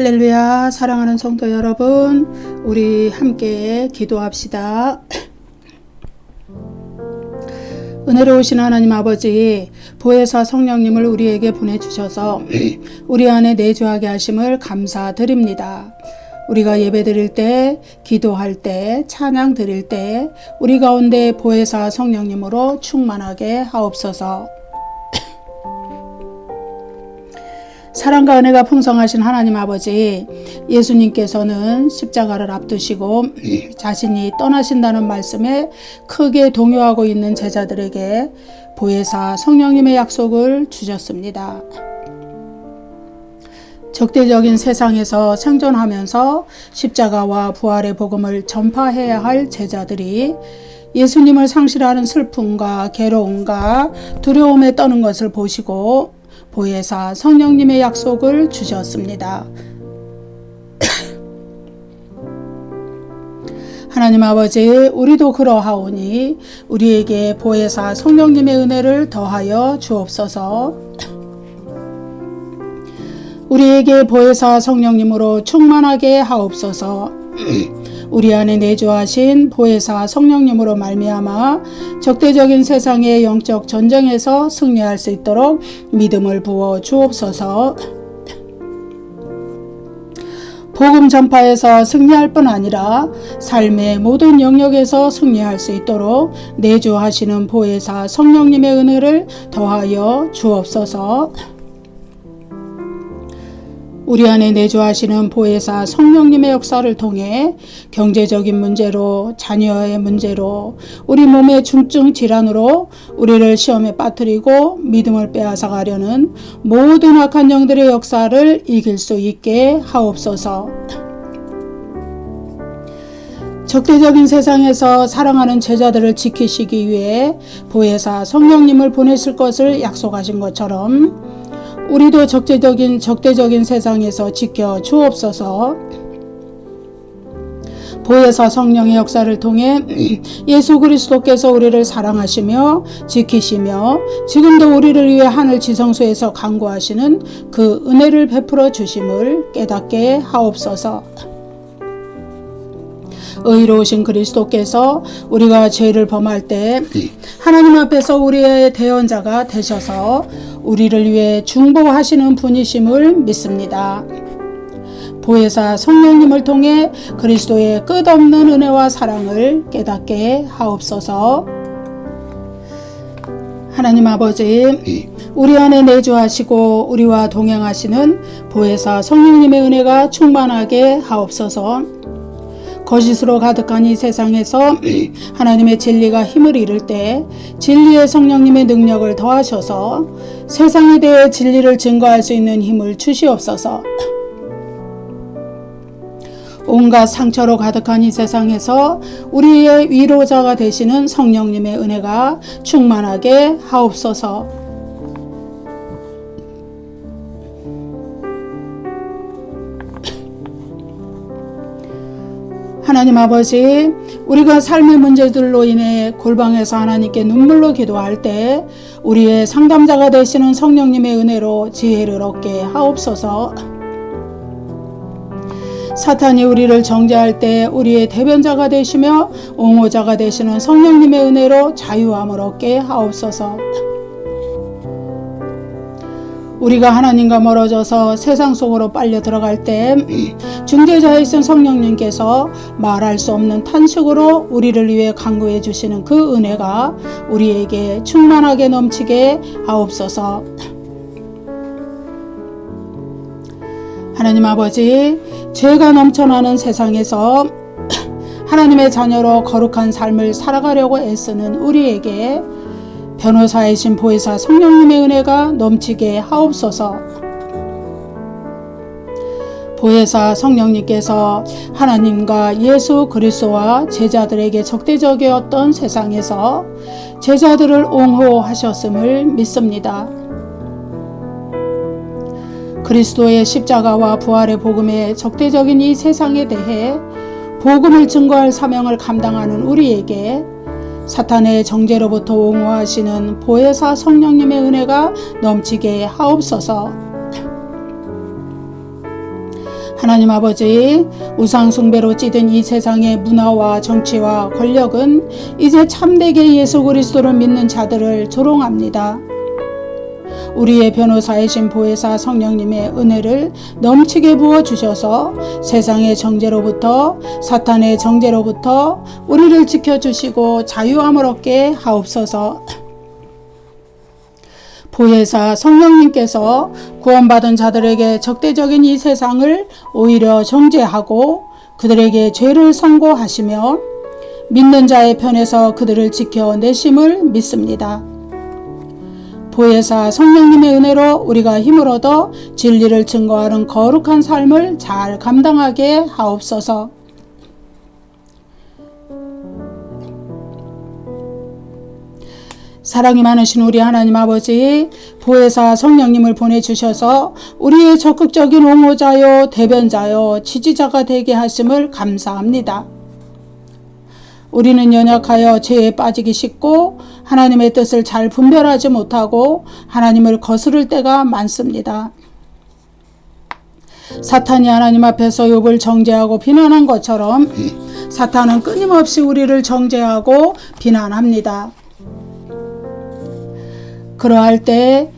할렐루야 사랑하는 성도 여러분 우리 함께 기도합시다. 은혜로우신 하나님 아버지 보혜사 성령님을 우리에게 보내주셔서 우리 안에 내주하게 하심을 감사드립니다. 우리가 예배 드릴 때 기도할 때 찬양 드릴 때 우리 가운데 보혜사 성령님으로 충만하게 하옵소서 사랑과 은혜가 풍성하신 하나님 아버지, 예수님께서는 십자가를 앞두시고 자신이 떠나신다는 말씀에 크게 동요하고 있는 제자들에게 보혜사 성령님의 약속을 주셨습니다. 적대적인 세상에서 생존하면서 십자가와 부활의 복음을 전파해야 할 제자들이 예수님을 상실하는 슬픔과 괴로움과 두려움에 떠는 것을 보시고 보혜사 성령님의 약속을 주셨습니다. 하나님 아버지, 우리도 그러하오니 우리에게 보혜사 성령님의 은혜를 더하여 주옵소서. 우리에게 보혜사 성령님으로 충만하게 하옵소서. 우리 안에 내주하신 보혜사 성령님으로 말미암아 적대적인 세상의 영적 전쟁에서 승리할 수 있도록 믿음을 부어 주옵소서. 복음 전파에서 승리할 뿐 아니라 삶의 모든 영역에서 승리할 수 있도록 내주하시는 보혜사 성령님의 은혜를 더하여 주옵소서. 우리 안에 내주하시는 보혜사 성령님의 역사를 통해 경제적인 문제로 자녀의 문제로 우리 몸의 중증 질환으로 우리를 시험에 빠뜨리고 믿음을 빼앗아 가려는 모든 악한 영들의 역사를 이길 수 있게 하옵소서. 적대적인 세상에서 사랑하는 제자들을 지키시기 위해 보혜사 성령님을 보내실 것을 약속하신 것처럼 우리도 적대적인 적대적인 세상에서 지켜 주옵소서. 보혜사 성령의 역사를 통해 예수 그리스도께서 우리를 사랑하시며 지키시며 지금도 우리를 위해 하늘 지성소에서 강구하시는 그 은혜를 베풀어 주심을 깨닫게 하옵소서. 의로우신 그리스도께서 우리가 죄를 범할 때 하나님 앞에서 우리의 대언자가 되셔서 우리를 위해 중보하시는 분이심을 믿습니다. 보혜사 성령님을 통해 그리스도의 끝없는 은혜와 사랑을 깨닫게 하옵소서. 하나님 아버지, 우리 안에 내주하시고 우리와 동행하시는 보혜사 성령님의 은혜가 충만하게 하옵소서. 거짓으로 가득한 이 세상에서 하나님의 진리가 힘을 잃을 때 진리의 성령님의 능력을 더하셔서 세상에 대해 진리를 증거할 수 있는 힘을 주시옵소서. 온갖 상처로 가득한 이 세상에서 우리의 위로자가 되시는 성령님의 은혜가 충만하게 하옵소서. 하나님 아버지, 우리가 삶의 문제들로 인해 골방에서 하나님께 눈물로 기도할 때 우리의 상담자가 되시는 성령님의 은혜로 지혜를 얻게 하옵소서. 사탄이 우리를 정죄할 때 우리의 대변자가 되시며 옹호자가 되시는 성령님의 은혜로 자유함을 얻게 하옵소서. 우리가 하나님과 멀어져서 세상 속으로 빨려 들어갈 때 중재자이신 성령님께서 말할 수 없는 탄식으로 우리를 위해 강구해 주시는 그 은혜가 우리에게 충만하게 넘치게 하옵소서. 하나님 아버지, 죄가 넘쳐나는 세상에서 하나님의 자녀로 거룩한 삶을 살아가려고 애쓰는 우리에게 변호사이신 보혜사 성령님의 은혜가 넘치게 하옵소서. 보혜사 성령님께서 하나님과 예수 그리스도와 제자들에게 적대적이었던 세상에서 제자들을 옹호하셨음을 믿습니다. 그리스도의 십자가와 부활의 복음에 적대적인 이 세상에 대해 복음을 증거할 사명을 감당하는 우리에게 사탄의 정죄로부터 옹호하시는 보혜사 성령님의 은혜가 넘치게 하옵소서. 하나님 아버지, 우상숭배로 찌든 이 세상의 문화와 정치와 권력은 이제 참되게 예수 그리스도를 믿는 자들을 조롱합니다. 우리의 변호사이신 보혜사 성령님의 은혜를 넘치게 부어 주셔서 세상의 정죄로부터 사탄의 정죄로부터 우리를 지켜 주시고 자유함을 얻게 하옵소서. 보혜사 성령님께서 구원받은 자들에게 적대적인 이 세상을 오히려 정죄하고 그들에게 죄를 선고하시며 믿는 자의 편에서 그들을 지켜 내심을 믿습니다. 보혜사 성령님의 은혜로 우리가 힘을 얻어 진리를 증거하는 거룩한 삶을 잘 감당하게 하옵소서. 사랑이 많으신 우리 하나님 아버지, 보혜사 성령님을 보내주셔서 우리의 적극적인 옹호자요, 대변자요, 지지자가 되게 하심을 감사합니다. 우리는 연약하여 죄에 빠지기 쉽고 하나님의 뜻을 잘 분별하지 못하고 하나님을 거스를 때가 많습니다. 사탄이 하나님 앞에서 욥을 정죄하고 비난한 것처럼 사탄은 끊임없이 우리를 정죄하고 비난합니다. 그러할 때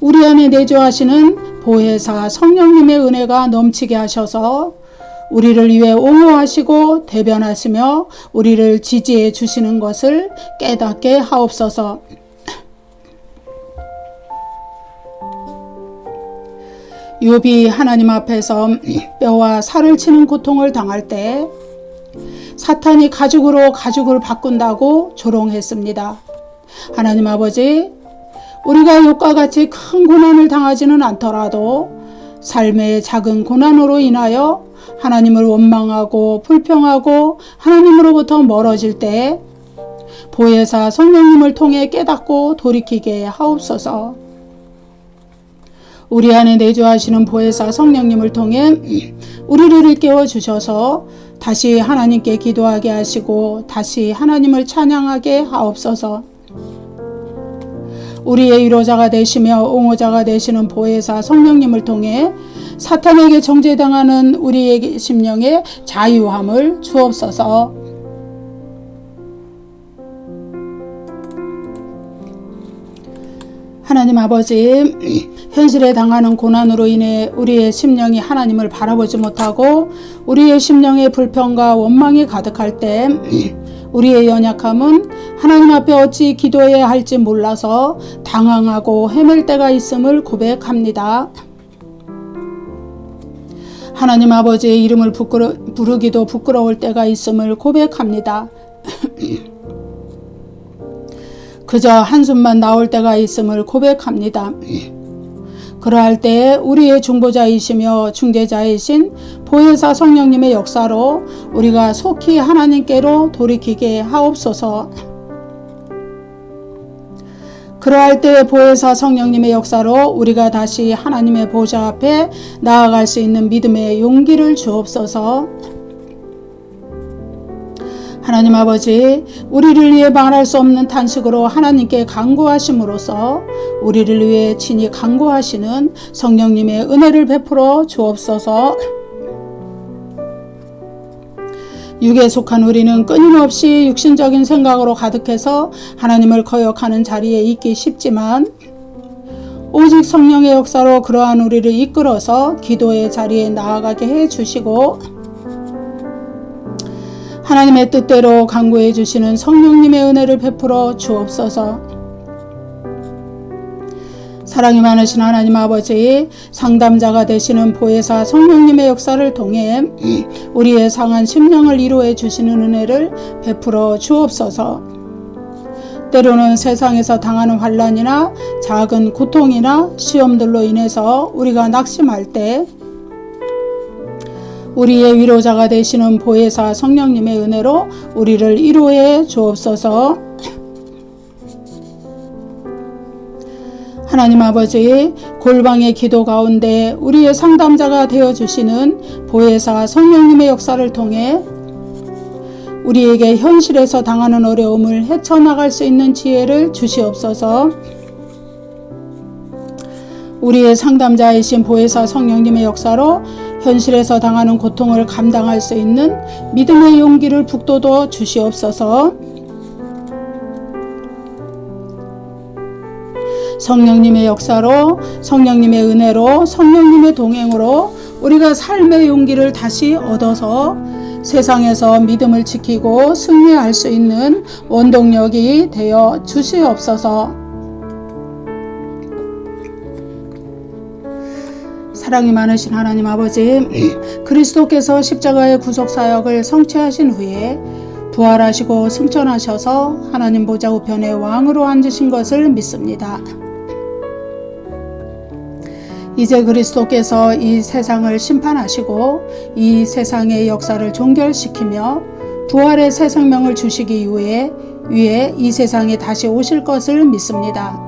우리 안에 내주하시는 보혜사 성령님의 은혜가 넘치게 하셔서 우리를 위해 옹호하시고 대변하시며 우리를 지지해 주시는 것을 깨닫게 하옵소서. 욥이 하나님 앞에서 뼈와 살을 치는 고통을 당할 때 사탄이 가죽으로 가죽을 바꾼다고 조롱했습니다. 하나님 아버지, 우리가 욕과 같이 큰 고난을 당하지는 않더라도 삶의 작은 고난으로 인하여 하나님을 원망하고 불평하고 하나님으로부터 멀어질 때 보혜사 성령님을 통해 깨닫고 돌이키게 하옵소서. 우리 안에 내주하시는 보혜사 성령님을 통해 우리를 일깨워 주셔서 다시 하나님께 기도하게 하시고 다시 하나님을 찬양하게 하옵소서. 우리의 위로자가 되시며 옹호자가 되시는 보혜사 성령님을 통해 사탄에게 정죄당하는 우리의 심령에 자유함을 주옵소서. 하나님 아버지, 현실에 당하는 고난으로 인해 우리의 심령이 하나님을 바라보지 못하고 우리의 심령에 불평과 원망이 가득할 때 우리의 연약함은 하나님 앞에 어찌 기도해야 할지 몰라서 당황하고 헤맬 때가 있음을 고백합니다. 하나님 아버지의 이름을 부끄러, 부르기도 부끄러울 때가 있음을 고백합니다. 그저 한숨만 나올 때가 있음을 고백합니다. 그러할 때 우리의 중보자이시며 중재자이신 보혜사 성령님의 역사로 우리가 속히 하나님께로 돌이키게 하옵소서. 그러할 때 보혜사 성령님의 역사로 우리가 다시 하나님의 보좌 앞에 나아갈 수 있는 믿음의 용기를 주옵소서. 하나님 아버지, 우리를 위해 말할 수 없는 탄식으로 하나님께 간구하심으로써 우리를 위해 친히 간구하시는 성령님의 은혜를 베풀어 주옵소서. 육에 속한 우리는 끊임없이 육신적인 생각으로 가득해서 하나님을 거역하는 자리에 있기 쉽지만 오직 성령의 역사로 그러한 우리를 이끌어서 기도의 자리에 나아가게 해 주시고 하나님의 뜻대로 강구해 주시는 성령님의 은혜를 베풀어 주옵소서. 사랑이 많으신 하나님 아버지 상담자가 되시는 보혜사 성령님의 역사를 통해 우리의 상한 심령을 이루어 주시는 은혜를 베풀어 주옵소서. 때로는 세상에서 당하는 환란이나 작은 고통이나 시험들로 인해서 우리가 낙심할 때 우리의 위로자가 되시는 보혜사 성령님의 은혜로 우리를 위로해 주옵소서. 하나님 아버지 골방의 기도 가운데 우리의 상담자가 되어 주시는 보혜사 성령님의 역사를 통해 우리에게 현실에서 당하는 어려움을 헤쳐나갈 수 있는 지혜를 주시옵소서. 우리의 상담자이신 보혜사 성령님의 역사로 현실에서 당하는 고통을 감당할 수 있는 믿음의 용기를 북돋워 주시옵소서. 성령님의 역사로 성령님의 은혜로 성령님의 동행으로 우리가 삶의 용기를 다시 얻어서 세상에서 믿음을 지키고 승리할 수 있는 원동력이 되어 주시옵소서. 사랑이 많으신 하나님 아버지, 그리스도께서 십자가의 구속 사역을 성취하신 후에 부활하시고 승천하셔서 하나님 보좌 우편에 왕으로 앉으신 것을 믿습니다. 이제 그리스도께서 이 세상을 심판하시고 이 세상의 역사를 종결시키며 부활의 새 생명을 주시기 이후에 위에 이 세상에 다시 오실 것을 믿습니다.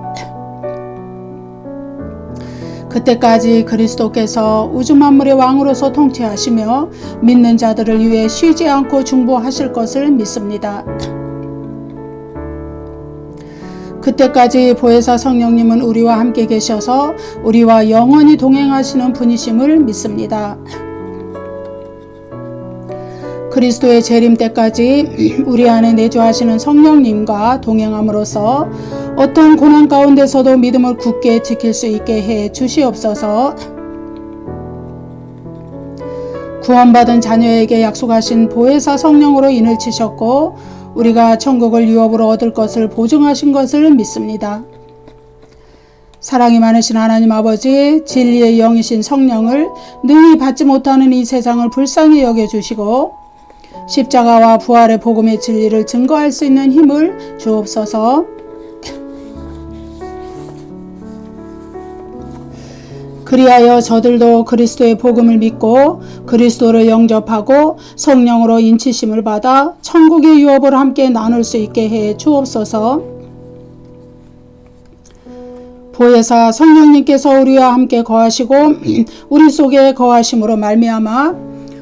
그때까지 그리스도께서 우주 만물의 왕으로서 통치하시며 믿는 자들을 위해 쉬지 않고 중보하실 것을 믿습니다. 그때까지 보혜사 성령님은 우리와 함께 계셔서 우리와 영원히 동행하시는 분이심을 믿습니다. 그리스도의 재림 때까지 우리 안에 내주하시는 성령님과 동행함으로써 어떤 고난 가운데서도 믿음을 굳게 지킬 수 있게 해 주시옵소서. 구원받은 자녀에게 약속하신 보혜사 성령으로 인을 치셨고 우리가 천국을 유업으로 얻을 것을 보증하신 것을 믿습니다. 사랑이 많으신 하나님 아버지, 진리의 영이신 성령을 능히 받지 못하는 이 세상을 불쌍히 여겨주시고, 십자가와 부활의 복음의 진리를 증거할 수 있는 힘을 주옵소서, 그리하여 저들도 그리스도의 복음을 믿고 그리스도를 영접하고 성령으로 인치심을 받아 천국의 유업을 함께 나눌 수 있게 해 주옵소서. 보혜사 성령님께서 우리와 함께 거하시고 우리 속에 거하심으로 말미암아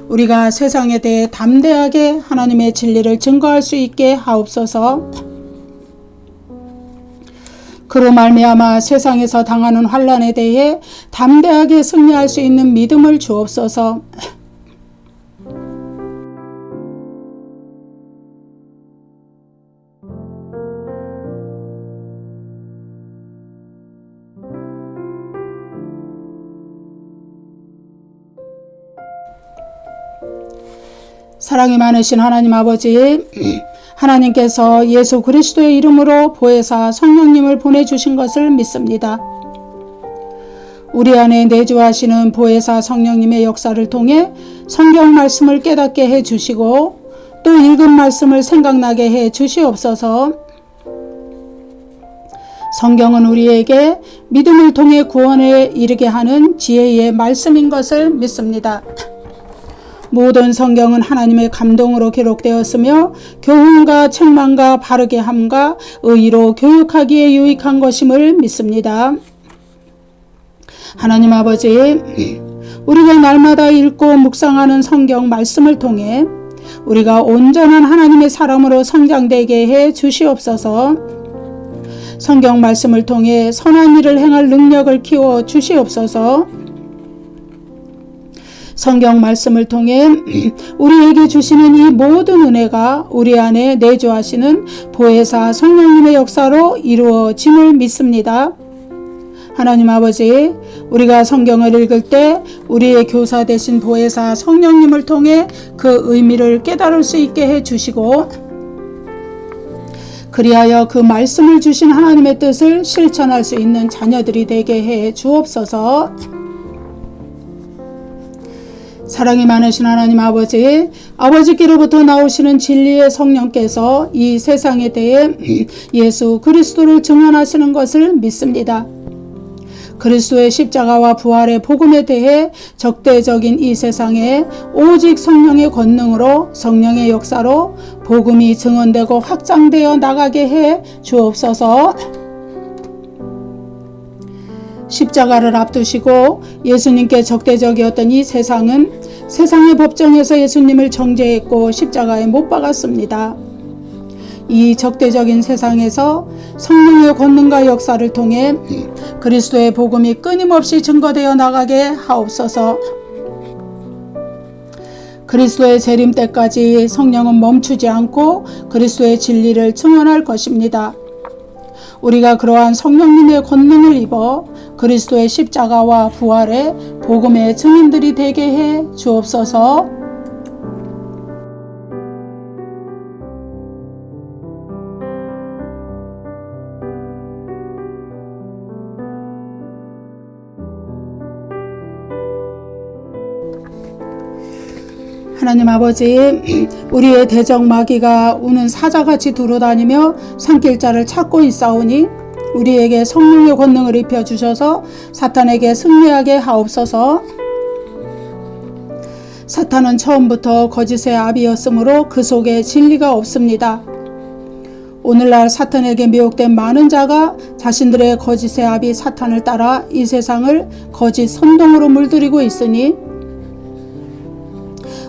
우리가 세상에 대해 담대하게 하나님의 진리를 증거할 수 있게 하옵소서. 그로 말미암아 세상에서 당하는 환란에 대해 담대하게 승리할 수 있는 믿음을 주옵소서. 사랑이 많으신 하나님 아버지, 하나님께서 예수 그리스도의 이름으로 보혜사 성령님을 보내주신 것을 믿습니다. 우리 안에 내주하시는 보혜사 성령님의 역사를 통해 성경 말씀을 깨닫게 해 주시고 또 읽은 말씀을 생각나게 해 주시옵소서. 성경은 우리에게 믿음을 통해 구원에 이르게 하는 지혜의 말씀인 것을 믿습니다. 모든 성경은 하나님의 감동으로 기록되었으며 교훈과 책망과 바르게 함과 의로 교육하기에 유익한 것임을 믿습니다. 하나님 아버지, 우리가 날마다 읽고 묵상하는 성경 말씀을 통해 우리가 온전한 하나님의 사람으로 성장되게 해 주시옵소서. 성경 말씀을 통해 선한 일을 행할 능력을 키워 주시옵소서. 성경 말씀을 통해 우리에게 주시는 이 모든 은혜가 우리 안에 내주하시는 보혜사 성령님의 역사로 이루어짐을 믿습니다. 하나님 아버지, 우리가 성경을 읽을 때 우리의 교사 되신 보혜사 성령님을 통해 그 의미를 깨달을 수 있게 해 주시고, 그리하여 그 말씀을 주신 하나님의 뜻을 실천할 수 있는 자녀들이 되게 해 주옵소서. 사랑이 많으신 하나님 아버지, 아버지께로부터 나오시는 진리의 성령께서 이 세상에 대해 예수 그리스도를 증언하시는 것을 믿습니다. 그리스도의 십자가와 부활의 복음에 대해 적대적인 이 세상에 오직 성령의 권능으로 성령의 역사로 복음이 증언되고 확장되어 나가게 해 주옵소서. 십자가를 앞두시고 예수님께 적대적이었던 이 세상은 세상의 법정에서 예수님을 정죄했고 십자가에 못 박았습니다. 이 적대적인 세상에서 성령의 권능과 역사를 통해 그리스도의 복음이 끊임없이 증거되어 나가게 하옵소서. 그리스도의 재림 때까지 성령은 멈추지 않고 그리스도의 진리를 증언할 것입니다. 우리가 그러한 성령님의 권능을 입어 그리스도의 십자가와 부활의 복음의 증인들이 되게 해 주옵소서. 하나님 아버지, 우리의 대적 마귀가 우는 사자같이 두루다니며 산길자를 찾고 있사오니 우리에게 성령의 권능을 입혀 주셔서 사탄에게 승리하게 하옵소서. 사탄은 처음부터 거짓의 아비였으므로 그 속에 진리가 없습니다. 오늘날 사탄에게 미혹된 많은 자가 자신들의 거짓의 아비 사탄을 따라 이 세상을 거짓 선동으로 물들이고 있으니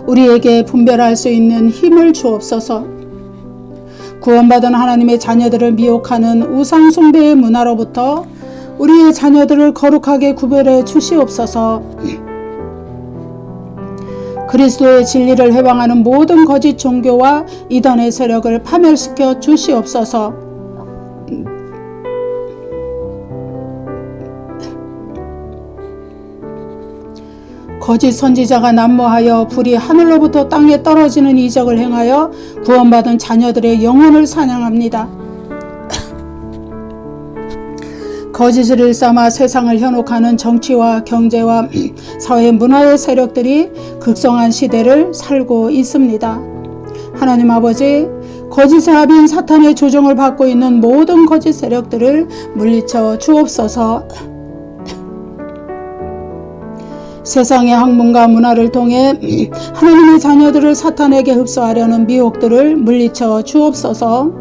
우리에게 분별할 수 있는 힘을 주옵소서. 구원받은 하나님의 자녀들을 미혹하는 우상 숭배의 문화로부터 우리의 자녀들을 거룩하게 구별해 주시옵소서. 그리스도의 진리를 해방하는 모든 거짓 종교와 이단의 세력을 파멸시켜 주시옵소서. 거짓 선지자가 난무하여 불이 하늘로부터 땅에 떨어지는 이적을 행하여 구원받은 자녀들의 영혼을 사냥합니다. 거짓을 일삼아 세상을 현혹하는 정치와 경제와 사회 문화의 세력들이 극성한 시대를 살고 있습니다. 하나님 아버지, 거짓의 합인 사탄의 조종을 받고 있는 모든 거짓 세력들을 물리쳐 주옵소서. 세상의 학문과 문화를 통해 하나님의 자녀들을 사탄에게 흡수하려는 미혹들을 물리쳐 주옵소서.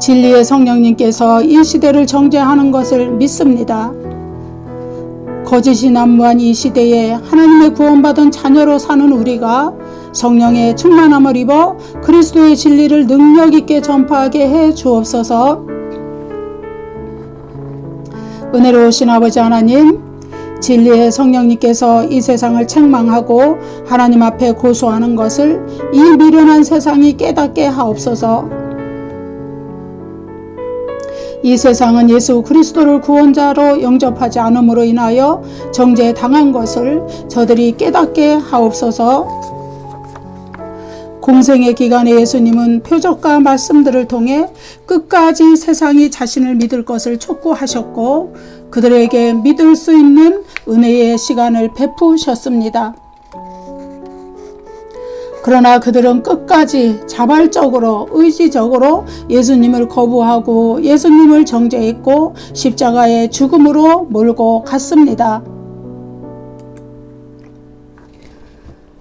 진리의 성령님께서 이 시대를 정죄하는 것을 믿습니다. 거짓이 난무한 이 시대에 하나님의 구원받은 자녀로 사는 우리가 성령의 충만함을 입어 그리스도의 진리를 능력 있게 전파하게 해 주옵소서. 은혜로우신 아버지 하나님, 진리의 성령님께서 이 세상을 책망하고 하나님 앞에 고소하는 것을 이 미련한 세상이 깨닫게 하옵소서. 이 세상은 예수 그리스도를 구원자로 영접하지 않음으로 인하여 정죄 당한 것을 저들이 깨닫게 하옵소서. 공생의 기간에 예수님은 표적과 말씀들을 통해 끝까지 세상이 자신을 믿을 것을 촉구하셨고 그들에게 믿을 수 있는 은혜의 시간을 베푸셨습니다. 그러나 그들은 끝까지 자발적으로 의지적으로 예수님을 거부하고 예수님을 정죄했고 십자가의 죽음으로 몰고 갔습니다.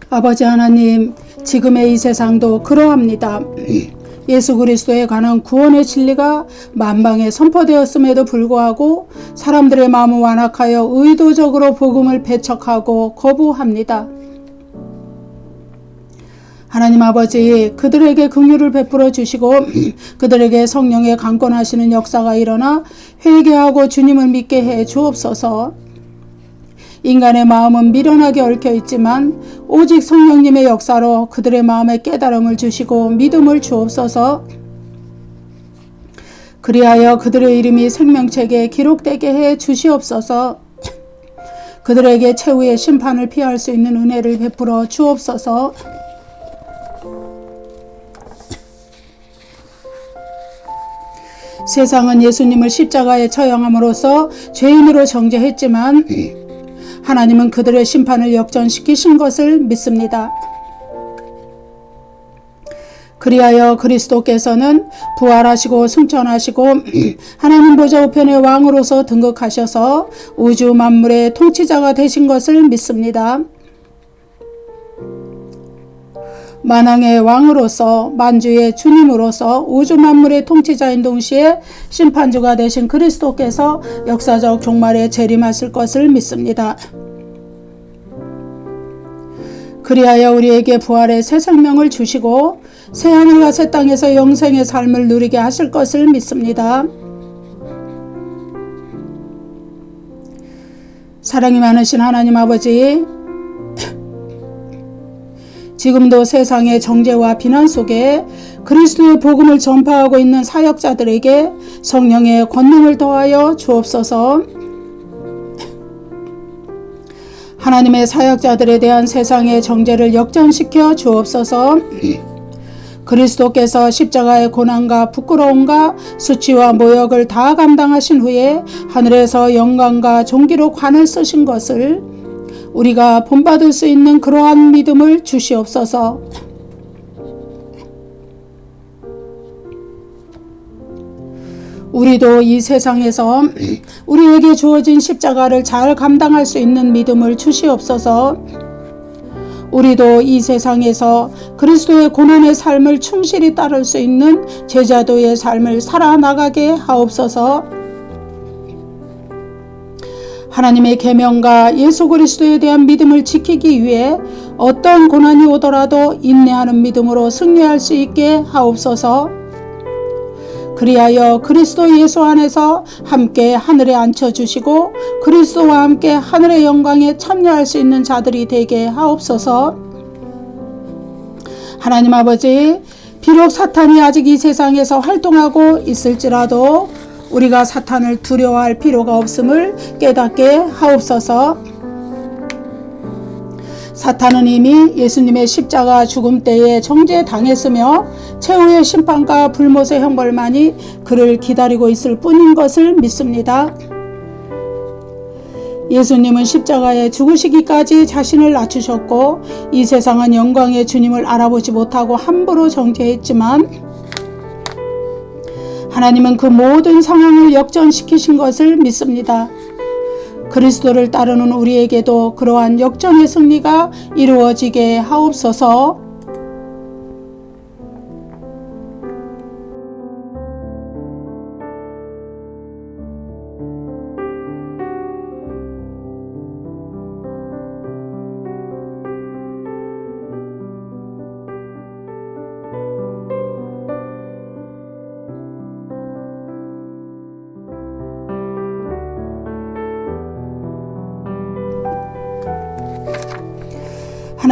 아버지 하나님, 지금의 이 세상도 그러합니다. 예수 그리스도에 관한 구원의 진리가 만방에 선포되었음에도 불구하고 사람들의 마음을 완악하여 의도적으로 복음을 배척하고 거부합니다. 하나님 아버지 그들에게 긍휼을 베풀어 주시고 그들에게 성령의 강권하시는 역사가 일어나 회개하고 주님을 믿게 해 주옵소서. 인간의 마음은 미련하게 얽혀 있지만 오직 성령님의 역사로 그들의 마음에 깨달음을 주시고 믿음을 주옵소서. 그리하여 그들의 이름이 생명책에 기록되게 해 주시옵소서. 그들에게 최후의 심판을 피할 수 있는 은혜를 베풀어 주옵소서. 세상은 예수님을 십자가에 처형함으로써 죄인으로 정죄했지만 하나님은 그들의 심판을 역전시키신 것을 믿습니다. 그리하여 그리스도께서는 부활하시고 승천하시고 하나님 보좌 우편의 왕으로서 등극하셔서 우주 만물의 통치자가 되신 것을 믿습니다. 만왕의 왕으로서 만주의 주님으로서 우주 만물의 통치자인 동시에 심판주가 되신 그리스도께서 역사적 종말에 재림하실 것을 믿습니다. 그리하여 우리에게 부활의 새 생명을 주시고 새 하늘과 새 땅에서 영생의 삶을 누리게 하실 것을 믿습니다. 사랑이 많으신 하나님 아버지 지금도 세상의 정죄와 비난 속에 그리스도의 복음을 전파하고 있는 사역자들에게 성령의 권능을 더하여 주옵소서. 하나님의 사역자들에 대한 세상의 정죄를 역전시켜 주옵소서. 그리스도께서 십자가의 고난과 부끄러움과 수치와 모욕을 다 감당하신 후에 하늘에서 영광과 존귀로 관을 쓰신 것을 우리가 본받을 수 있는 그러한 믿음을 주시옵소서. 우리도 이 세상에서 우리에게 주어진 십자가를 잘 감당할 수 있는 믿음을 주시옵소서. 우리도 이 세상에서 그리스도의 고난의 삶을 충실히 따를 수 있는 제자도의 삶을 살아나가게 하옵소서. 하나님의 계명과 예수 그리스도에 대한 믿음을 지키기 위해 어떤 고난이 오더라도 인내하는 믿음으로 승리할 수 있게 하옵소서. 그리하여 그리스도 예수 안에서 함께 하늘에 앉혀 주시고 그리스도와 함께 하늘의 영광에 참여할 수 있는 자들이 되게 하옵소서. 하나님 아버지, 비록 사탄이 아직 이 세상에서 활동하고 있을지라도 우리가 사탄을 두려워할 필요가 없음을 깨닫게 하옵소서. 사탄은 이미 예수님의 십자가 죽음 때에 정죄당했으며 최후의 심판과 불못의 형벌만이 그를 기다리고 있을 뿐인 것을 믿습니다. 예수님은 십자가에 죽으시기까지 자신을 낮추셨고 이 세상은 영광의 주님을 알아보지 못하고 함부로 정죄했지만 하나님은 그 모든 상황을 역전시키신 것을 믿습니다. 그리스도를 따르는 우리에게도 그러한 역전의 승리가 이루어지게 하옵소서.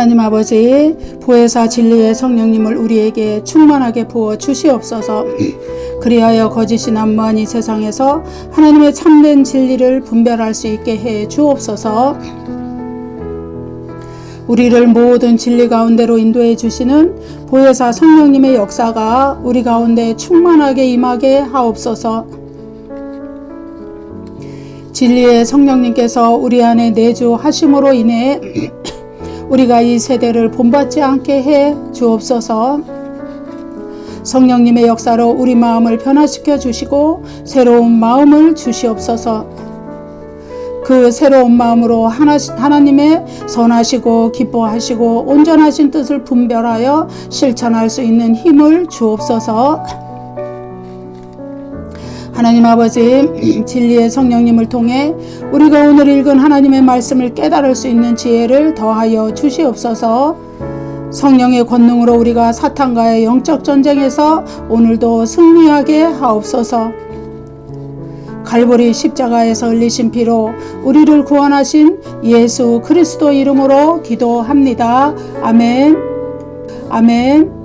하나님 아버지 보혜사 진리의 성령님을 우리에게 충만하게 부어 주시옵소서. 그리하여 거짓이 난무한 이 세상에서 하나님의 참된 진리를 분별할 수 있게 해 주옵소서. 우리를 모든 진리 가운데로 인도해 주시는 보혜사 성령님의 역사가 우리 가운데 충만하게 임하게 하옵소서. 진리의 성령님께서 우리 안에 내주하심으로 인해 우리가 이 세대를 본받지 않게 해 주옵소서. 성령님의 역사로 우리 마음을 변화시켜 주시고 새로운 마음을 주시옵소서. 그 새로운 마음으로 하나, 하나님의 선하시고 기뻐하시고 온전하신 뜻을 분별하여 실천할 수 있는 힘을 주옵소서. 하나님 아버지 진리의 성령님을 통해 우리가 오늘 읽은 하나님의 말씀을 깨달을 수 있는 지혜를 더하여 주시옵소서. 성령의 권능으로 우리가 사탄과의 영적 전쟁에서 오늘도 승리하게 하옵소서. 갈보리 십자가에서 흘리신 피로 우리를 구원하신 예수 그리스도 이름으로 기도합니다. 아멘. 아멘.